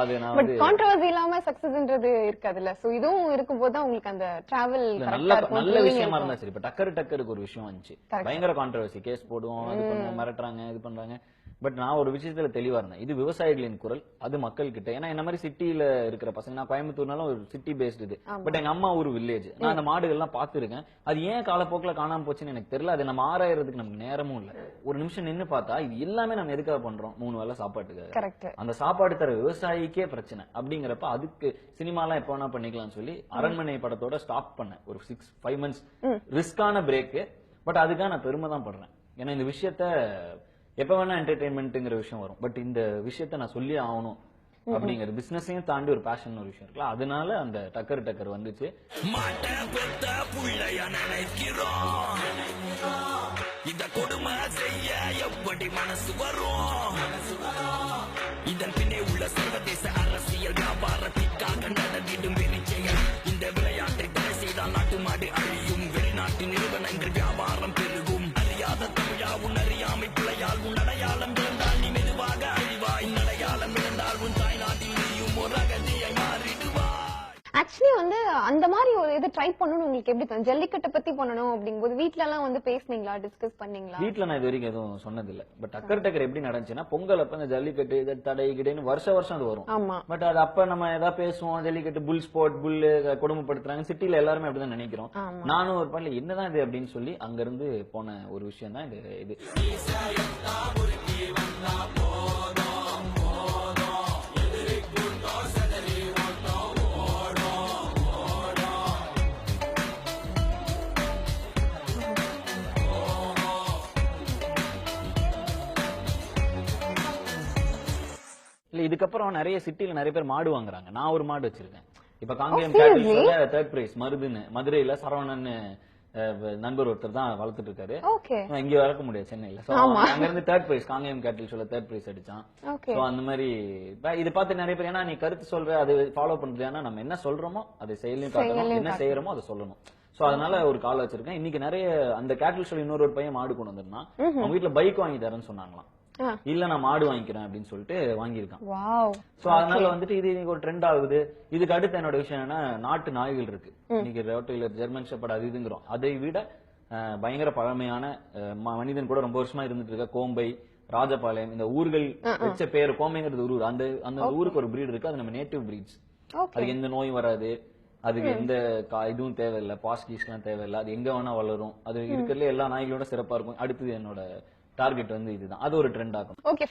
அது but controversy இல்லாம சக்சஸ்ன்றது இருக்காதுல்ல. சோ இதுவும் இருக்கும்போது தான் உங்களுக்கு அந்த டிராவல் நல்ல நல்ல விஷயமா இருந்தா சரி. இப்ப டக்கர் டக்கருக்கு ஒரு விஷயம் வந்துச்சு. பயங்கர கான்ட்ரவர்சி கேஸ் போடுவோம் இது பண்ணுவோம் மிரட்டுறாங்க இது பண்றாங்க. பட் நான் ஒரு விஷயத்துல தெளிவா இருந்தேன். இது விவசாயிகளின் குரல் அது மக்கள் கிட்ட ஏன்னா என்ன மாதிரி சிட்டில இருக்கிற பசங்க நான் கோயம்புத்தூர்னாலும் ஒரு சிட்டி பேஸ்ட் இது. பட் எங்க அம்மா ஊர் வில்லேஜ் நான் அந்த மாடுகள் எல்லாம் பாத்துருக்கேன் அது ஏன் காலப்போக்குல காணாம போச்சுன்னு எனக்கு தெரியல. அது நம்ம ஆராயறதுக்கு நமக்கு நேரமும் இல்ல. ஒரு நிமிஷம் நின்னு பார்த்தா இது எல்லாமே நம்ம எதுக்காக பண்றோம்? மூணு வேளை சாப்பாட்டுக்காக. கரெக்ட் அந்த சாப்பாடு தர விவசாயிக்கே பிரச்சனை. அப்படிங்கிறப்ப அதுக்கு சினிமாலாம் எப்ப வேணா பண்ணிக்கலாம்னு சொல்லி அரண்மனை படத்தோட ஸ்டாப் பண்ணேன். ஒரு சிக்ஸ் ஃபைவ் மந்த்ஸ் ரிஸ்கான பிரேக் பட் அதுக்காக நான் பெருமை தான் படுறேன். ஏன்னா இந்த விஷயத்த எப்ப வேணா என்டர்டைன்மெண்ட்ங்கிற விஷயம் வரும். பட் இந்த விஷயத்த நான் சொல்லி ஆகணும் அப்படிங்கிறது பிசினஸையும் தாண்டி ஒரு பேஷன் ஒரு விஷயம் இருக்குல்ல அதனால அந்த டக்கர் டக்கர் வந்துச்சு. இந்த கொடுமை செய்ய எப்படி மனசு வரும் இதன் பின்னே உள்ள சர்வதேச அரசியல் வியாபாரத்திற்காக நடந்திடும் வெறிச்செயல் இந்த விளையாட்டை தடை செய்தால் நாட்டு மாடு அழியும். வெளிநாட்டு நிறுவனங்கள் வியாபாரம் பெருகும் ஆக்சுவலி வந்து அந்த மாதிரி ஒரு இது ட்ரை பண்ணணும்னு உங்களுக்கு எப்படி தோணும் ஜல்லிக்கட்டை பத்தி பண்ணணும் அப்படிங்கும்போது வீட்ல எல்லாம் வந்து பேசுனீங்களா? டிஸ்கஸ் பண்ணீங்களா? வீட்ல நான் இது வரைக்கும் எதுவும் சொன்னதில்ல. பட் டக்கர் டக்கர் எப்படி நடந்துச்சுன்னா பொங்கல் அப்ப இந்த ஜல்லிக்கட்டு இது தடை கிடைன்னு வருஷ வருஷம் அது வரும். ஆமா. பட் அது அப்ப நம்ம ஏதாவது பேசுவோம் ஜல்லிக்கட்டு புல் ஸ்போர்ட் புல்லு கொடுமைப்படுத்துறாங்க சிட்டில எல்லாருமே அப்படிதான் நினைக்கிறோம். நானும் ஒரு பாடல என்னதான் இது? அப்படின்னு சொல்லி அங்க இருந்து போன ஒரு விஷயம் தான் இது இது. இல்ல இதுக்கப்புறம் நிறைய சிட்டில நிறைய பேர் மாடு வாங்குறாங்க. நான் ஒரு மாடு வச்சிருக்கேன். இப்ப காங்கேயம் Oh, seriously? கேட்டில்ஸோட தேர்ட் பிரைஸ் மருதுன்னு. மதுரையில சரவணன் நண்பர் ஒருத்தர் தான் வளர்த்துட்டு இருக்காரு. இங்க வளர்க்க முடியாது சென்னையில. அங்க இருந்து தேர்ட் பிரைஸ் காங்கேயம் கேட்டில் சொல்ல தேர்ட் பிரைஸ் அடிச்சான். சோ அந்த மாதிரி இது பார்த்து நிறைய பேர் ஏன்னா நீ கருத்து சொல்ற அது ஃபாலோ பண்றது ஏன்னா நம்ம என்ன சொல்றோமோ அதை செயலையும் காட்டணும். என்ன செய்யறோமோ அதை சொல்லணும். சோ அதனால ஒரு கால் வச்சிருக்கேன். இன்னைக்கு நிறைய அந்த கேட்டில் சொல்லி இன்னொரு பையன் மாடு கொண்டு வந்திருந்தான். அவங்க வீட்டுல பைக் வாங்கி தரேன்னு சொன்னாங்களாம். இல்ல நான் மாடு வாங்கிக்கிறேன் அப்படின்னு சொல்லிட்டு வாங்கியிருக்கான். சோ அதனால வந்துட்டு இது இன்னைக்கு ஒரு ட்ரெண்ட் ஆகுது. இதுக்கு அடுத்து என்னோட விஷயம் என்னன்னா நாட்டு நாய்கள் இருக்கு. இன்னைக்கு ரோட்டில ஜெர்மன் ஷெப்பர்ட் அது இதுங்கிறோம். அதை விட பயங்கர பழமையான மனிதன் கூட ரொம்ப வருஷமா இருந்துட்டு இருக்க கோம்பை ராஜபாளையம் இந்த ஊர்கள் வச்ச பேர் கோம்பைங்கிறது ஒரு ஊர். அந்த அந்த ஊருக்கு ஒரு பிரீடு இருக்கு. அது நம்ம நேட்டிவ் பிரீட்ஸ் அதுக்கு எந்த நோயும் வராது. அதுக்கு எந்த இதுவும் தேவையில்லை. பாஸ்கீஸ் எல்லாம் தேவையில்லை. அது எங்க வேணா வளரும். அது இருக்கிறதுல எல்லா நாய்களோட சிறப்பா இருக்கும். அடுத்தது என்னோட டார்கெட் வந்து இதுதான். அது ஒரு ட்ரெண்ட் ஆகும். ஓகே